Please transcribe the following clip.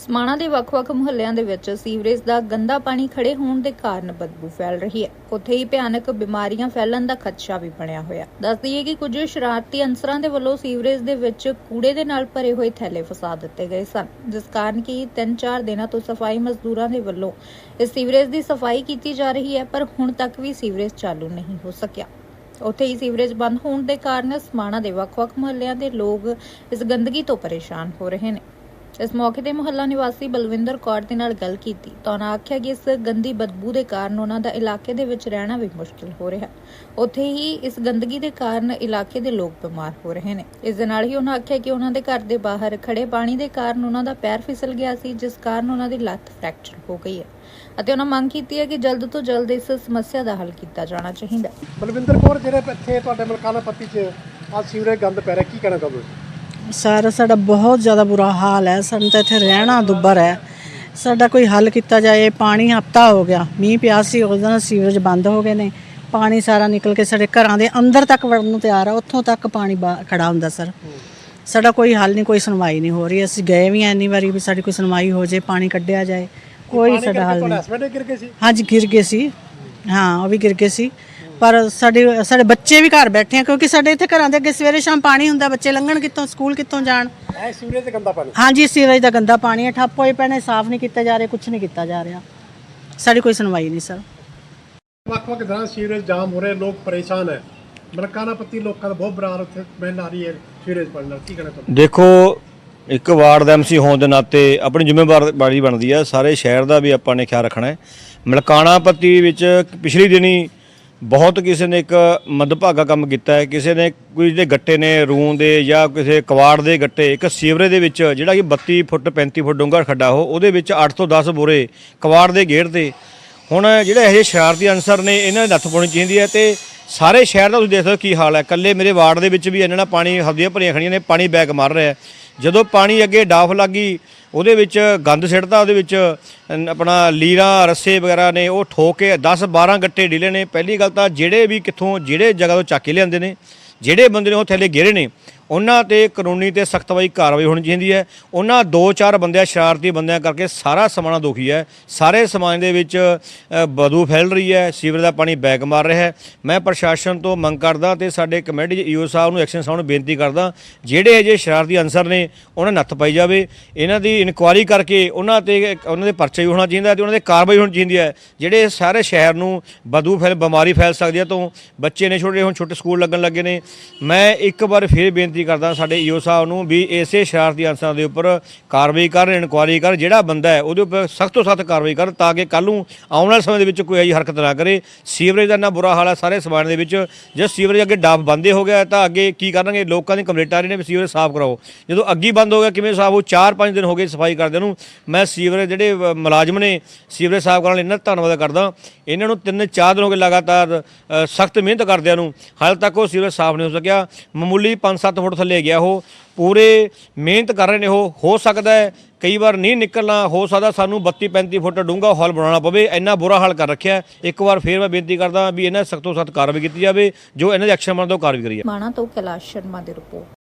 ਸਮਾਣਾ ਦੇ ਵੱਖ-ਵੱਖ ਮੁਹੱਲਿਆਂ ਦੇ ਵਿੱਚ ਸੀਵਰੇਜ ਦਾ ਗੰਦਾ ਪਾਣੀ ਖੜੇ ਹੋਣ ਦੇ ਕਾਰਨ ਬਦਬੂ ਫੈਲ ਰਹੀ ਹੈ। ਉੱਥੇ ਹੀ ਭਿਆਨਕ ਬਿਮਾਰੀਆਂ ਫੈਲਣ ਦਾ ਖਦਸ਼ਾ ਵੀ ਬਣਿਆ ਹੋਇਆ। ਦੱਸ ਦਈਏ ਕਿ ਕੁਝ ਸ਼ਰਾਰਤੀ ਅਨਸਰਾਂ ਦੇ ਵੱਲੋਂ ਸੀਵਰੇਜ ਦੇ ਵਿੱਚ ਕੂੜੇ ਦੇ ਨਾਲ ਭਰੇ ਹੋਏ ਥੈਲੇ ਫਸਾ ਦਿੱਤੇ ਗਏ ਸਨ, ਜਿਸ ਕਾਰਨ ਕਿ 3-4 ਦਿਨਾਂ ਤੋਂ ਸਫ਼ਾਈ ਮਜ਼ਦੂਰਾਂ ਦੇ ਵੱਲੋਂ ਇਸ ਸੀਵਰੇਜ ਦੀ ਸਫ਼ਾਈ ਕੀਤੀ ਜਾ ਰਹੀ ਹੈ, ਪਰ ਹੁਣ ਤੱਕ ਵੀ ਸੀਵਰੇਜ ਚਾਲੂ ਨਹੀਂ ਹੋ ਸਕਿਆ। ਉੱਥੇ ਹੀ ਸੀਵਰੇਜ ਬੰਦ ਹੋਣ ਦੇ ਕਾਰਨ ਸਮਾਣਾ ਦੇ ਵੱਖ-ਵੱਖ ਮੁਹੱਲਿਆਂ ਦੇ ਲੋਕ ਇਸ ਗੰਦਗੀ ਤੋਂ ਪਰੇਸ਼ਾਨ ਹੋ ਰਹੇ ਨੇ। ਇਸ ਮੌਕੇ ਤੇ ਮੁਹੱਲਾ ਨਿਵਾਸੀ ਬਲਵਿੰਦਰ ਕੌਰ ਦੇ ਨਾਲ ਗੱਲ ਕੀਤੀ ਤਾਂ ਉਹਨਾਂ ਆਖਿਆ ਕਿ ਇਸ ਗੰਦੀ ਬਦਬੂ ਦੇ ਕਾਰਨ ਉਹਨਾਂ ਦਾ ਇਲਾਕੇ ਦੇ ਵਿੱਚ ਰਹਿਣਾ ਵੀ ਮੁਸ਼ਕਿਲ ਹੋ ਰਿਹਾ। ਉੱਥੇ ਹੀ ਇਸ ਗੰਦਗੀ ਦੇ ਕਾਰਨ ਇਲਾਕੇ ਦੇ ਲੋਕ ਬਿਮਾਰ ਹੋ ਰਹੇ ਨੇ। ਇਸ ਦੇ ਨਾਲ ਹੀ ਉਹਨਾਂ ਆਖਿਆ ਕਿ ਉਹਨਾਂ ਦੇ ਘਰ ਦੇ ਬਾਹਰ ਖੜੇ ਪਾਣੀ ਦੇ ਕਾਰਨ ਉਹਨਾਂ ਦਾ ਪੈਰ ਫਿਸਲ ਗਿਆ ਸੀ, ਜਿਸ ਕਾਰਨ ਉਹਨਾਂ ਦੀ ਲੱਤ ਫ੍ਰੈਕਚਰ ਹੋ ਗਈ ਹੈ। ਅਤੇ ਉਹਨਾਂ ਮੰਗ ਕੀਤੀ ਹੈ ਕਿ ਜਲਦ ਤੋਂ ਜਲਦ ਇਸ ਸਮੱਸਿਆ ਦਾ ਹੱਲ ਕੀਤਾ ਜਾਣਾ ਚਾਹੀਦਾ। ਬਲਵਿੰਦਰ ਕੌਰ, ਜਿਹੜੇ ਇੱਥੇ ਤੁਹਾਡੇ ਮਲਕਾਨਾ ਪੱਤੀ 'ਚ ਆ ਸੀਵਰੇਜ ਗੰਦ ਪੈ ਰਿਹਾ, ਕੀ ਕਹਿਣਾ ਚਾਹੋਗੇ? ਸਰ ਸਾਡਾ ਬਹੁਤ ਜ਼ਿਆਦਾ ਬੁਰਾ ਹਾਲ ਹੈ। ਸਾਨੂੰ ਤਾਂ ਇੱਥੇ ਰਹਿਣਾ ਦੁੱਬਰ ਹੈ। ਸਾਡਾ ਕੋਈ ਹੱਲ ਕੀਤਾ ਜਾਏ ਪਾਣੀ ਹਫਤਾ ਹੋ ਗਿਆ। ਮੀਂਹ ਪਿਆ ਸੀ ਉਸ ਦਿਨ ਸੀਵਰੇਜ ਬੰਦ ਹੋ ਗਏ ਨੇ। ਪਾਣੀ ਸਾਰਾ ਨਿਕਲ ਕੇ ਸਾਡੇ ਘਰਾਂ ਦੇ ਅੰਦਰ ਤੱਕ ਵੜਨ ਨੂੰ ਤਿਆਰ ਆ। ਉੱਥੋਂ ਤੱਕ ਪਾਣੀ ਖੜਾ ਹੁੰਦਾ ਸਰ। ਸਾਡਾ ਕੋਈ ਹੱਲ ਨਹੀਂ ਕੋਈ ਸੁਣਵਾਈ ਨਹੀਂ ਹੋ ਰਹੀ। ਅਸੀਂ ਗਏ ਵੀ ਐਨੀ ਵਾਰੀ ਵੀ ਸਾਡੀ ਕੋਈ ਸੁਣਵਾਈ ਹੋ ਜਾਏ ਪਾਣੀ ਕੱਢਿਆ ਜਾਏ। ਕੋਈ ਸਾਡਾ ਹੱਲ ਨਹੀਂ। ਹਾਂਜੀ ਗਿਰ ਗਏ ਸੀ। ਹਾਂ ਉਹ ਵੀ ਗਿਰ ਗਏ ਸੀ। ਪਰ ਸਾਡੇ ਸਾਡੇ ਬੱਚੇ ਵੀ ਘਰ ਬੈਠੇ ਆ ਕਿਉਂਕਿ ਸਾਡੇ ਇੱਥੇ ਘਰਾਂ ਦੇ ਅੱਗੇ ਸਵੇਰੇ ਸ਼ਾਮ ਪਾਣੀ ਹੁੰਦਾ ਬੱਚੇ ਲੰਘਣ ਕਿੱਥੋਂ ਸਕੂਲ ਕਿੱਥੋਂ ਜਾਣ? ਇਹ ਸੀਵਰੇਜ ਤੇ ਗੰਦਾ ਪਾਣੀ। ਹਾਂਜੀ ਸੀਵਰੇਜ ਦਾ ਗੰਦਾ ਪਾਣੀ ਹੈ ਠੱਪ ਹੋਏ ਨੇ ਸਾਫ਼ ਨਹੀਂ ਕੀਤਾ ਜਾ ਰਿਹਾ ਕੁਝ ਨਹੀਂ ਕੀਤਾ ਜਾ ਰਿਹਾ। ਸਾਡੀ ਕੋਈ ਸੁਣਵਾਈ ਨਹੀਂ ਸਰ। ਵੱਖ-ਵੱਖ ਤਰ੍ਹਾਂ ਸੀਵਰੇਜ ਜਾਮ ਹੋ ਰਹੇ ਲੋਕ ਪਰੇਸ਼ਾਨ ਹੈ ਮਲਕਾਨਾ ਪੱਤੀ ਲੋਕਾਂ ਦਾ ਬਹੁਤ ਬੁਰਾ ਹਾਲ ਉੱਥੇ ਮਹਿਲ ਆ ਰਹੀ ਹੈ ਸੀਵਰੇਜ ਪਾਣੀ ਨਾਲ ਕੀ ਕਹਿਣਾ ਚਾਹੋਗੇ ਦੇਖੋ ਇੱਕ ਵਾਰਡ ਦਾ ਐਮਸੀ ਹੋਣ ਦੇ ਨਾਤੇ ਆਪਣੀ ਜ਼ਿੰਮੇਵਾਰੀ ਬਣਦੀ ਹੈ ਸਾਰੇ ਸ਼ਹਿਰ ਦਾ ਵੀ ਆਪਾਂ ਨੇ ਖਿਆਲ ਰੱਖਣਾ ਹੈ ਮਲਕਾਣਾ ਪੱਤੀ ਵਿੱਚ ਪਿਛਲੀ ਦਿਨੀ ਬਹੁਤ ਕਿਸੇ ਨੇ ਇੱਕ ਮੱਧਭਾਗਾ ਕੰਮ ਕੀਤਾ ਹੈ। ਕਿਸੇ ਨੇ ਕੋਈ ਦੇ ਗੱਟੇ ਨੇ, ਰੂੰ ਦੇ ਜਾਂ ਕਿਸੇ ਕਵਾੜ ਦੇ ਗੱਟੇ, ਇੱਕ ਸੀਵਰੇਜ ਦੇ ਵਿੱਚ ਜਿਹੜਾ ਕਿ 32 ਫੁੱਟ 35 ਫੁੱਟ ਡੂੰਘਾ ਖੱਡਾ, ਉਹ ਉਹਦੇ ਵਿੱਚ 8 ਤੋਂ 10 ਬੋਰੇ ਕਵਾੜ ਦੇ ਗੇੜ ਤੇ। ਹੁਣ ਜਿਹੜੇ ਇਹ ਸ਼ਰਾਰਤੀ ਅਨਸਰ ਨੇ, ਇਹਨਾਂ ਦੀ ਨੱਥ ਪਾਉਣੀ ਚਾਹੀਦੀ ਹੈ ਤੇ ਸਾਰੇ ਸ਼ਹਿਰ ਦਾ ਤੁਸੀਂ ਦੇਖ ਸਕਦੇ ਹੋ ਕੀ ਹਾਲ ਹੈ। ਕੱਲੇ ਮੇਰੇ ਵਾਰਡ ਦੇ ਵਿੱਚ ਵੀ ਇਹਨਾਂ ਨਾਲ ਪਾਣੀ ਹੱਦੀਆਂ ਭਰੀਆਂ ਖੜੀਆਂ ਨੇ, ਪਾਣੀ ਬੈਕ ਮਾਰ ਰਿਹਾ ਜਦੋਂ ਪਾਣੀ ਅੱਗੇ ਡਾਫ ਲੱਗੀ ਉਹਦੇ ਵਿੱਚ ਗੰਦ ਸਿੱਟਦਾ ਉਹਦੇ ਵਿੱਚ ਆਪਣਾ ਲੀਰਾਂ, ਰੱਸੇ ਵਗੈਰਾ ਨੇ, ਉਹ ਠੋਕ ਕੇ 10 12 ਗੱਟੇ ਢਿਲੇ ਨੇ। ਪਹਿਲੀ ਗੱਲ ਤਾਂ ਜਿਹੜੇ ਵੀ ਕਿੱਥੋਂ, ਜਿਹੜੇ ਜਗ੍ਹਾ ਤੋਂ ਚੱਕ ਕੇ ਲਿਆਂਦੇ ਨੇ, ਜਿਹੜੇ ਬੰਦੇ ਨੇ ਉਹ ਥੱਲੇ ਗਿਰੇ ਨੇ ਉਹਨਾਂ ਤੇ ਕਾਨੂੰਨੀ ਤੇ ਸਖਤਵਾਈ ਕਾਰਵਾਈ ਹੋਣੀ ਚਾਹੀਦੀ ਹੈ। ਉਹਨਾਂ ਦੋ ਚਾਰ ਬੰਦਿਆਂ, ਸ਼ਰਾਰਤੀ ਬੰਦਿਆਂ ਕਰਕੇ ਸਾਰਾ ਸਮਾਣਾ ਦੁਖੀ ਹੈ। ਸਾਰੇ ਸਮਾਜ ਦੇ ਵਿੱਚ ਬਦੂ ਫੈਲ ਰਹੀ ਹੈ। ਸੀਵਰ ਦਾ ਪਾਣੀ ਬੈਗ ਮਾਰ ਰਿਹਾ ਹੈ। ਮੈਂ ਪ੍ਰਸ਼ਾਸਨ ਤੋਂ ਮੰਗ ਕਰਦਾ ਤੇ ਸਾਡੇ ਕਮੇਟੀ ਈਓ ਸਾਹਿਬ ਨੂੰ ਐਕਸ਼ਨ ਸਾਹਿਬ ਨੂੰ ਬੇਨਤੀ ਕਰਦਾ, ਜਿਹੜੇ ਅਜੇ ਸ਼ਰਾਰਤੀ ਅਨਸਰ ਨੇ, ਉਹਨਾਂ ਨੱਥ ਪਾਈ ਜਾਵੇ। ਇਹਨਾਂ ਦੀ ਇਨਕੁਆਇਰੀ ਕਰਕੇ ਉਹਨਾਂ ਤੇ, ਉਹਨਾਂ ਦੇ ਪਰਚੇ ਵੀ ਹੋਣਾ ਚਾਹੀਦਾ ਤੇ ਉਹਨਾਂ ਦੇ ਕਾਰਵਾਈ ਹੋਣੀ ਚਾਹੀਦੀ ਹੈ। ਜਿਹੜੇ ਸਾਰੇ ਸ਼ਹਿਰ ਨੂੰ ਬਦੂ ਫੈਲ, ਬਿਮਾਰੀ ਫੈਲ ਸਕਦੀ ਹੈ ਤੋਂ ਬੱਚੇ ਨੇ ਛੋਟੇ, ਹੁਣ ਛੋਟੇ ਸਕੂਲ ਲੱਗਣ ਲੱਗੇ ਨੇ। ਮੈਂ ਇੱਕ ਵਾਰ ਫਿਰ ਬੇਨਤੀ ਕਰਦਾ ਸਾਡੇ ਈਓ ਸਾਹਿਬ ਨੂੰ ਵੀ ਇਸੇ ਸ਼ਰਾਰਤੀ ਅਨਸਰਾਂ ਦੇ ਉੱਪਰ ਕਾਰਵਾਈ ਕਰਨ ਇਨਕੁਆਇਰੀ ਕਰ ਜਿਹੜਾ ਬੰਦਾ ਹੈ, ਉਹਦੇ ਉੱਪਰ ਸਖਤ ਤੋਂ ਸਖਤ ਕਾਰਵਾਈ ਕਰ ਤਾਂ ਕਿ ਕੱਲ ਨੂੰ ਆਉਣ ਵਾਲੇ ਸਮੇਂ ਦੇ ਵਿੱਚ ਕੋਈ ਅਜਿਹੀ ਹਰਕਤ ਨਾ ਕਰੇ। ਸੀਵਰੇਜ ਦਾ ਇੰਨਾ ਬੁਰਾ ਹਾਲ ਹੈ ਸਾਰੇ ਸਮਾਜ ਦੇ ਵਿੱਚ, ਜੇ ਸੀਵਰੇਜ ਅੱਗੇ ਡਾਬ ਬੰਦੇ ਹੋ ਗਿਆ ਤਾਂ ਅੱਗੇ ਕੀ ਕਰਨਗੇ? ਲੋਕਾਂ ਦੀ ਕੰਪਲੇਂਟ ਆ ਰਹੀ ਨੇ ਵੀ ਸੀਵਰੇਜ ਸਾਫ਼ ਕਰਾਓ। ਜਦੋਂ ਅੱਗੀ ਬੰਦ ਹੋ ਗਿਆ, ਕਿਵੇਂ ਸਾਫ਼? ਹੋ 4-5 ਦਿਨ ਹੋ ਗਏ ਸਫ਼ਾਈ ਕਰਦੇ ਨੂੰ। ਮੈਂ ਸੀਵਰੇਜ ਜਿਹੜੇ ਮੁਲਾਜ਼ਮ ਨੇ, ਸੀਵਰੇਜ ਸਾਫ਼ ਕਰਨ ਲਈ ਇਹਨਾਂ ਦਾ ਧੰਨਵਾਦ ਕਰਦਾ। ਇਹਨਾਂ ਨੂੰ ਤਿੰਨ ਚਾਰ ਦਿਨ ਹੋ ਗਏ ਲਗਾਤਾਰ ਸਖਤ ਮਿਹਨਤ ਕਰਦਿਆਂ ਨੂੰ। ਹਾਲੇ ਤੱਕ ਉਹ ਸੀਵਰੇਜ ਸਾਫ਼ ਨਹੀਂ ਹੋ ਸਕਿਆ। ਮਾਮੂਲੀ 5-7 ਫੁੱਟ ਥੱਲੇ ਗਿਆ ਉਹ, ਪੂਰੇ ਮਿਹਨਤ ਕਰ ਰਹੇ ਨੇ ਉਹ, ਹੋ ਸਕਦਾ ਹੈ ਕਈ ਵਾਰ ਨਹੀਂ ਨਿਕਲਣਾ, ਹੋ ਸਕਦਾ ਸਾਨੂੰ 32-35 ਫੁੱਟ ਡੂੰਘਾ ਹਾਲ ਬਣਾਉਣਾ ਪਵੇ, ਇੰਨਾ ਬੁਰਾ ਹਾਲ ਕਰ ਰੱਖਿਆ ਇੱਕ ਵਾਰ ਫੇਰ ਮੈਂ ਬੇਨਤੀ ਕਰਦਾ ਵੀ ਇਹਨਾਂ ਸਖਤ ਤੋਂ ਸਖਤ ਕਾਰਵਾਈ ਕੀਤੀ ਜਾਵੇ, ਜੋ ਇਹਨਾਂ ਦੇ ਐਕਸ਼ਨ ਬਣਦਾ ਉਹ ਕਾਰਵਾਈ ਕਰੀ ਜਾਵੇ। ਮਾਣਾ ਤੋਂ ਕੈਲਾਸ਼ ਸ਼ਰਮਾ ਦੀ ਰਿਪੋਰਟ।